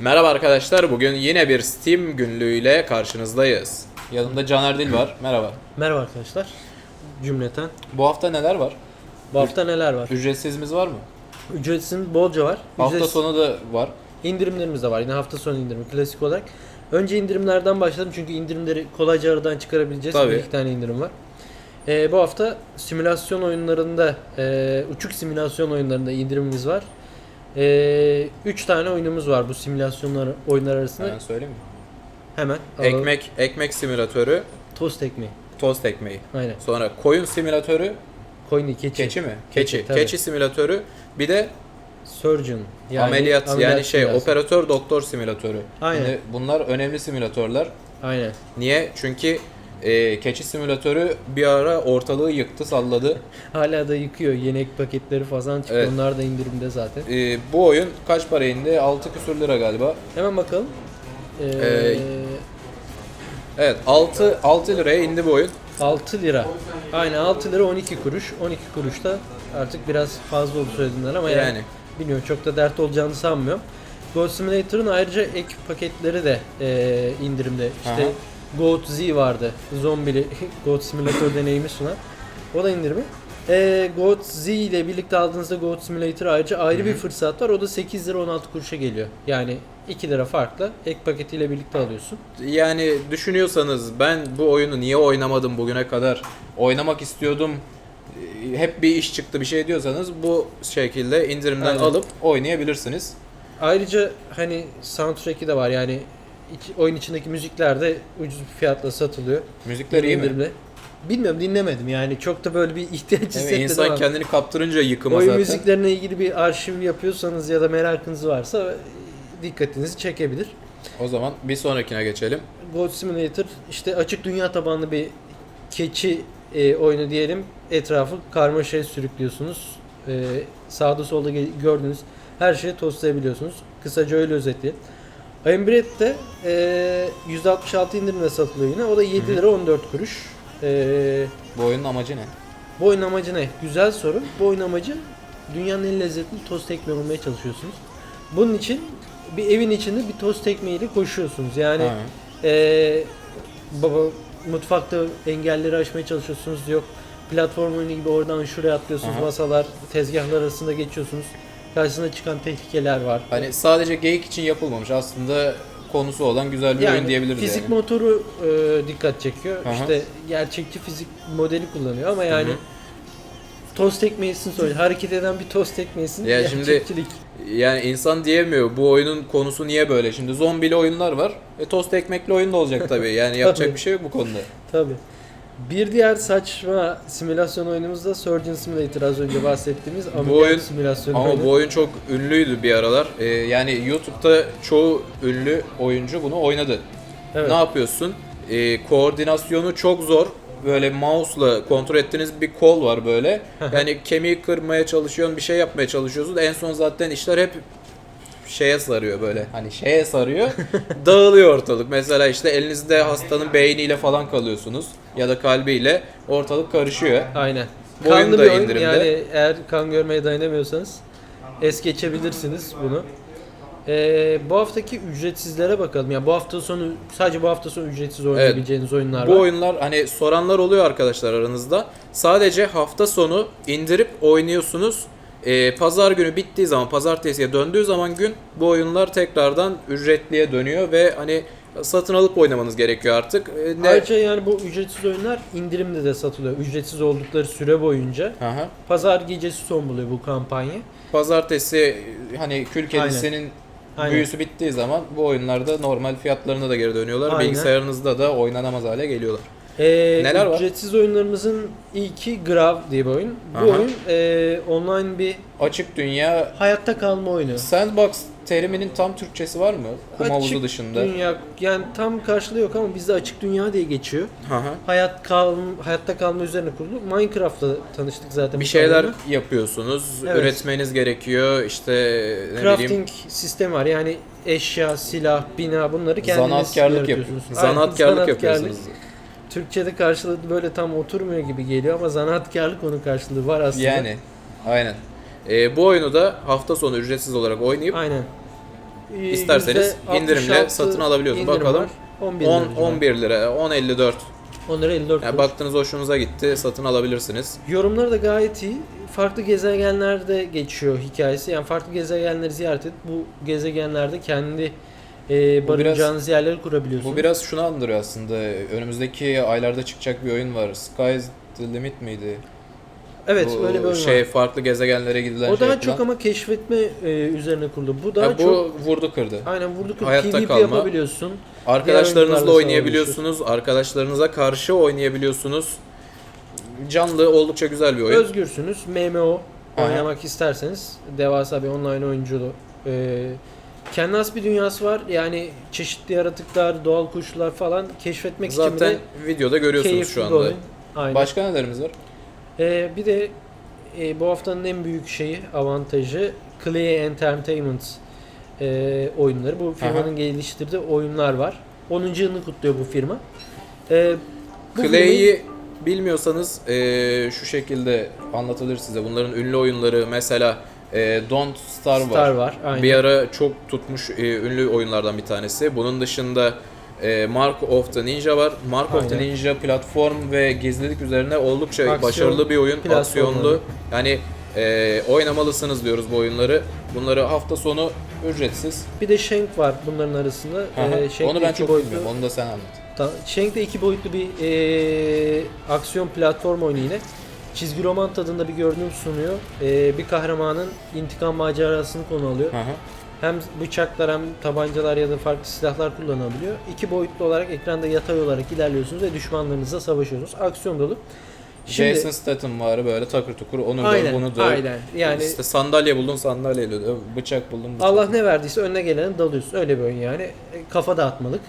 Merhaba arkadaşlar. Bugün yine bir Steam günlüğüyle karşınızdayız. Yanımda Caner Dil var. Merhaba. Merhaba arkadaşlar. Cümleten. Bu hafta neler var? Bu hafta neler var? Ücretsizimiz var mı? Ücretsiz bolca var. Hafta Ücretsiz sonu da var. indirimlerimiz de var. Yine hafta sonu indirimi klasik olarak. Önce indirimlerden başladım çünkü indirimleri kolayca aradan çıkarabileceğiz. Tabii. Bir iki tane indirim var. Ee, bu hafta simülasyon oyunlarında, e, uçuk simülasyon oyunlarında indirimimiz var. 3 tane oyunumuz var bu simülasyonlar oyunlar arasında. Ben söyleyeyim mi? Hemen. alalım. Ekmek, ekmek simülatörü, Tost ekmeği. tost ekmeği. Aynen. Sonra koyun simülatörü, Koyun keçi. keçi mi? Keçi, Keçi. Keçi simülatörü. Bir de Surgeon. Yani ameliyat, yani ameliyat şey simülasyonu. operatör doktor simülatörü. Aynen. Yani bunlar önemli simülatörler. Aynen. Niye? Çünkü e, keçi simülatörü bir ara ortalığı yıktı, salladı. Hala da yıkıyor. Yeni ek paketleri falan çıktı. Evet. Onlar da indirimde zaten. E, bu oyun kaç para indi? 6 küsür lira galiba. Hemen bakalım. Ee, Ee, Evet 6 6 liraya indi bu oyun. 6 lira. Aynen 6 lira 12 kuruş. 12 kuruş da artık biraz fazla oldu söylediğimler ama yani, Yani. bilmiyorum çok da dert olacağını sanmıyorum. Goat Simulator'ın ayrıca ek paketleri de ee, indirimde. İşte Aha. Goat Z vardı. Zombili Goat Simulator deneyimi sunan. O da indirimi. Ee, Goat Z ile birlikte aldığınızda Goat Simulator ayrıca ayrı bir fırsat var. O da 8 lira 16 kuruşa geliyor. Yani 2 lira farkla ek paketiyle birlikte alıyorsun. Yani düşünüyorsanız ben bu oyunu niye oynamadım bugüne kadar? Oynamak istiyordum. e, Hep bir iş çıktı bir şey diyorsanız bu şekilde indirimden Aynen. alıp oynayabilirsiniz. Ayrıca hani soundtrack'i de var yani iç- oyun içindeki müzikler de ucuz bir fiyatla satılıyor. Müzikler iyi mi? Bilmiyorum dinlemedim yani çok da böyle bir ihtiyaç Evet, hissetmedim insan ama kendini kaptırınca yıkıma oyun zaten. müziklerine ilgili bir arşiv yapıyorsanız ya da merakınız varsa dikkatinizi çekebilir. O zaman bir sonrakine geçelim. Goat Simulator işte açık dünya tabanlı bir keçi e, oyunu diyelim. Etrafı karmaşaya sürüklüyorsunuz. E, sağda solda gördüğünüz her şeyi tostlayabiliyorsunuz. Kısaca öyle özetleyelim. Embret de e, %66 indirimle satılıyor yine. O da 7 lira 14 kuruş. E, Bu oyunun amacı ne? bu oyun amacı ne? Güzel soru. Bu oyun amacı dünyanın en lezzetli tost ekmeği olmaya çalışıyorsunuz. Bunun için bir evin içinde bir tost ekmeğiyle koşuyorsunuz. Yani Ha. ee, baba mutfakta engelleri aşmaya çalışıyorsunuz. Yok platform oyunu gibi oradan şuraya atlıyorsunuz. Aha. Masalar, tezgahlar arasında geçiyorsunuz. Karşısına çıkan tehlikeler var. Hani sadece geyik için yapılmamış. Aslında konusu olan güzel bir oyun diyebiliriz fizik yani. motoru e, dikkat çekiyor. Aha. İşte gerçekçi fizik modeli kullanıyor ama yani Hı hı. tost ekmeğisin sonuç hareket eden bir tost ekmeğisin Ya şimdi- gerçekçilik. Yani insan diyemiyor bu oyunun konusu niye böyle? Şimdi zombili oyunlar var. E tost ekmekli oyun da olacak tabii. Yani yapacak bir şey yok bu konuda. Tabii. Bir diğer saçma simülasyon oyunumuz da Surgeon Simulator az önce bahsettiğimiz ameliyat oyun- simülasyon Ama oyunu. bu oyun çok ünlüydü bir aralar. Ee, yani YouTube'da çoğu ünlü oyuncu bunu oynadı. Evet. Ne yapıyorsun? Ee, koordinasyonu çok zor. Böyle mouse'la kontrol ettiğiniz bir kol var böyle. Yani kemiği kırmaya çalışıyorsun, bir şey yapmaya çalışıyorsun. En son zaten işler hep şeye sarıyor böyle. Hani şeye sarıyor. dağılıyor ortalık. Mesela işte elinizde hastanın beyniyle falan kalıyorsunuz ya da kalbiyle ortalık karışıyor. Aynen. Bu Kanlı oyun da bir oyun. indirimde. Yani eğer kan görmeye dayanamıyorsanız es geçebilirsiniz bunu. Ee, bu haftaki ücretsizlere bakalım. Yani bu hafta sonu sadece bu hafta sonu ücretsiz oynayabileceğiniz oyunlar Bu var. oyunlar hani soranlar oluyor arkadaşlar aranızda. Sadece hafta sonu indirip oynuyorsunuz. Ee, pazar günü bittiği zaman, pazartesiye döndüğü zaman gün bu oyunlar tekrardan ücretliye dönüyor ve hani satın alıp oynamanız gerekiyor artık. Ee, ne? Ayrıca yani bu ücretsiz oyunlar indirimde de satılıyor. Ücretsiz oldukları süre boyunca. Aha. Pazar gecesi son buluyor bu kampanya. Pazartesi hani kül kedisinin Aynen. büyüsü bittiği zaman bu oyunlarda normal fiyatlarına da geri dönüyorlar. Aynen. Bilgisayarınızda da oynanamaz hale geliyorlar. Ee, Neler var? Ücretsiz oyunlarımızın ilki Grav diye bir oyun. Bu Aha. oyun e, online bir Açık dünya hayatta kalma oyunu. sandbox teriminin tam Türkçesi var mı? Kum havuzu Açık dışında. Dünya yani tam karşılığı yok ama bizde açık dünya diye geçiyor. Hı hı. Hayat kal hayatta kalma üzerine kurulu. Minecraft'la tanıştık zaten. Bir bu şeyler oyunla. yapıyorsunuz, Evet. üretmeniz gerekiyor. İşte ne Crafting bileyim sistemi var. Yani eşya, silah, bina bunları kendiniz zanaatkarlık yaratıyorsunuz. yapıyorsunuz. Aynen, yapıyorsunuz. Türkçe'de karşılığı böyle tam oturmuyor gibi geliyor ama zanaatkarlık onun karşılığı var aslında. Yani aynen. Ee, bu oyunu da hafta sonu ücretsiz olarak oynayıp Aynen. e, İsterseniz %66 indirimle satın alabiliyorsunuz. indirim Bakalım. var. 11 10 lira. 11 lira, 10.54. 10 lira 54 Yani baktınız hoşunuza gitti, satın alabilirsiniz. Yorumları da gayet iyi. Farklı gezegenlerde geçiyor hikayesi. Yani farklı gezegenleri ziyaret edip bu gezegenlerde kendi e, Bu barınacağınız yerleri kurabiliyorsunuz. Bu biraz şunu andırıyor aslında. Önümüzdeki aylarda çıkacak bir oyun var. Sky's the Limit miydi? evet Bu öyle bir oyun şey var. farklı gezegenlere gidilen O şey daha yapılan. çok ama keşfetme e, üzerine kurulu. Bu daha Ya bu çok vurdu kırdı. aynen vurduk hayatta PvP kalma. yapabiliyorsun. Arkadaşlarınızla oynayabiliyorsunuz. Arkadaşlarınıza karşı oynayabiliyorsunuz. Canlı oldukça güzel bir oyun. Özgürsünüz. MMO Aha. oynamak isterseniz devasa bir online oyunculuğu. E, kendi has bir dünyası var. Yani çeşitli yaratıklar, doğal kuşlar falan keşfetmek için Zaten bile videoda görüyorsunuz şu anda. oyun. Aynen. Başka nelerimiz var? Ee, bir de e, bu haftanın en büyük şeyi, avantajı Clay Entertainment e, oyunları. Bu firmanın Aha. geliştirdiği oyunlar var. 10. yılını kutluyor bu firma. Bu firmayı- Clay'i bilmiyorsanız eee, şu şekilde anlatılır size. Bunların ünlü oyunları mesela eee, Don't Star, Star var. var. Aynen. Bir ara çok tutmuş eee, ünlü oyunlardan bir tanesi. Bunun dışında eee, Mark of the Ninja var. Mark of the Aynen. Ninja platform ve gizlilik üzerine oldukça Aksiyon başarılı bir oyun. Aksiyonlu. Yani eee, oynamalısınız diyoruz bu oyunları. Bunları hafta sonu ücretsiz. Bir de Shank var bunların arasında. Aha. Ee, Shank Onu ben çok boyutlu- bilmiyorum. Onu da sen anlat. Ta- Shank de iki boyutlu bir e, aksiyon platform oyunu yine. Çizgi roman tadında bir görünüm sunuyor. E, bir kahramanın intikam macerasını konu alıyor. Hı hı. Hem bıçaklar hem tabancalar ya da farklı silahlar kullanabiliyor. İki boyutlu olarak ekranda yatay olarak ilerliyorsunuz ve düşmanlarınızla savaşıyorsunuz. Aksiyon dolu. Şimdi Jason Statham var böyle takır tukur onu aynen, döv bunu döv. aynen. Yani işte sandalye buldun sandalyeyle döv, bıçak buldun bıçak. Allah ne verdiyse önüne gelene dalıyorsun. Öyle bir oyun yani. E, Kafa dağıtmalık.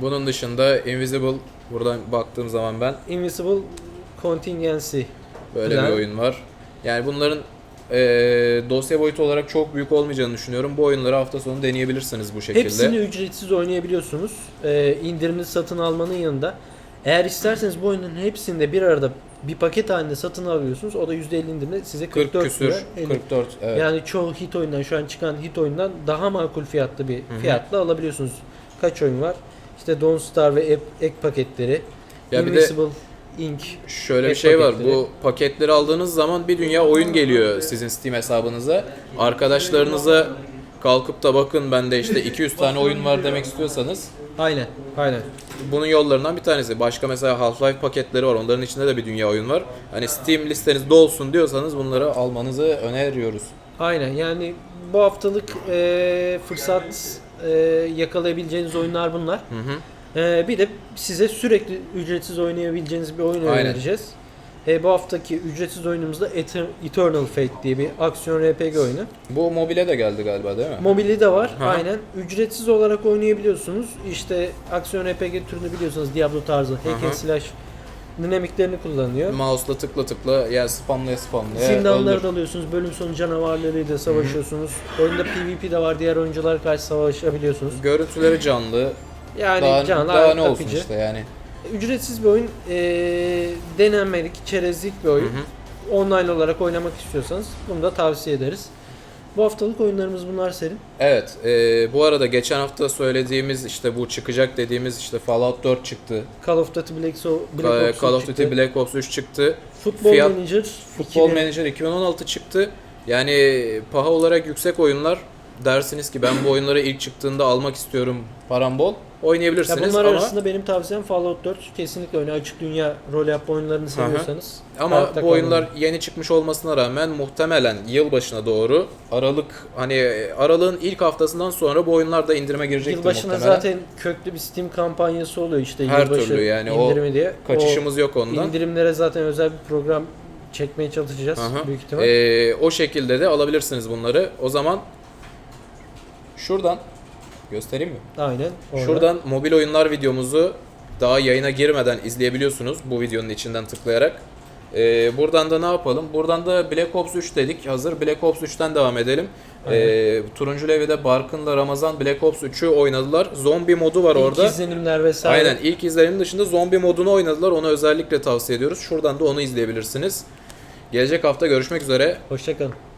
Bunun dışında Invisible buradan baktığım zaman ben Invisible Contingency. Böyle Güzel. bir oyun var. Yani bunların eee, dosya boyutu olarak çok büyük olmayacağını düşünüyorum. Bu oyunları hafta sonu deneyebilirsiniz bu şekilde. Hepsini ücretsiz oynayabiliyorsunuz. Ee, indirimli satın almanın yanında. Eğer isterseniz bu oyunun hepsini de bir arada bir paket halinde satın alıyorsunuz. O da %50 indirimle size 40 44 küsür, lira, 50. 44 evet. Yani çoğu hit oyundan şu an çıkan hit oyundan daha makul fiyatlı bir hı. fiyatla alabiliyorsunuz. Kaç oyun var? İşte Don't Star ve ek, ek paketleri. Ya bir de Inc. Şöyle bir şey var. Bu paketleri aldığınız zaman bir dünya oyun geliyor sizin Steam hesabınıza. Arkadaşlarınıza kalkıp da bakın bende işte 200 tane oyun var demek istiyorsanız Aynen. Aynen. bunun yollarından bir tanesi. Başka mesela Half-Life paketleri var. Onların içinde de bir dünya oyun var. Hani Steam listeniz dolsun diyorsanız bunları almanızı öneriyoruz. Aynen yani bu haftalık e, fırsat e, yakalayabileceğiniz oyunlar bunlar. Hı hı. E, bir de size sürekli ücretsiz oynayabileceğiniz bir oyun Aynen. önereceğiz. E, bu haftaki ücretsiz oyunumuz da Eter- Eternal Fate diye bir aksiyon RPG oyunu. Bu mobile de geldi galiba değil mi? Mobili de var hı. aynen. Ücretsiz olarak oynayabiliyorsunuz. İşte aksiyon RPG türünü biliyorsanız Diablo tarzı hack and slash dinamiklerini kullanıyor. Mouse'la tıkla tıkla ya spamlaya spamlaya Zindanları öldür. dalıyorsunuz, bölüm sonu canavarlarıyla savaşıyorsunuz. Oyunda PvP de var, diğer oyunculara karşı savaşabiliyorsunuz. Görüntüleri canlı. Yani daha, canlar daha ne olsun akıcı. işte yani. Ücretsiz bir oyun, ee, denenmelik, çerezlik bir oyun. Hı hı. Online olarak oynamak istiyorsanız bunu da tavsiye ederiz. Bu haftalık oyunlarımız bunlar Selim. Evet, e, bu arada geçen hafta söylediğimiz işte bu çıkacak dediğimiz işte Fallout 4 çıktı. Call of Duty Black, so Black Ops Call of çıktı. Duty Black Ops 3 çıktı. Football Fiyat- Manager, Football 2000 Manager 2016 çıktı. Yani paha olarak yüksek oyunlar dersiniz ki ben bu oyunları ilk çıktığında almak istiyorum param bol. Ya Oynayabilirsiniz bunlar ama arasında benim tavsiyem Fallout 4 kesinlikle oyna. Açık dünya rol yapma oyunlarını seviyorsanız. ama bu oyunlar kalın. yeni çıkmış olmasına rağmen muhtemelen yılbaşına doğru Aralık hani Aralık'ın ilk haftasından sonra bu oyunlar da indirime girecektir Yılbaşına muhtemelen. zaten köklü bir Steam kampanyası oluyor işte Her yılbaşı türlü yani o indirimi diye. Kaçışımız yok o ondan. indirimlere zaten özel bir program çekmeye çalışacağız Aha. büyük ihtimal. Ee, o şekilde de alabilirsiniz bunları. O zaman şuradan göstereyim mi? Aynen. orada. Şuradan mobil oyunlar videomuzu daha yayına girmeden izleyebiliyorsunuz bu videonun içinden tıklayarak. Ee, buradan da ne yapalım? Buradan da Black Ops 3 dedik. Hazır Black Ops 3'ten devam edelim. Ee, Turuncu Levi'de Barkın'la Ramazan Black Ops 3'ü oynadılar. Zombi modu var İlk orada. izlenimler vesaire. Aynen ilk izlerimin dışında zombi modunu oynadılar. Onu özellikle tavsiye ediyoruz. Şuradan da onu izleyebilirsiniz. Gelecek hafta görüşmek üzere. Hoşçakalın.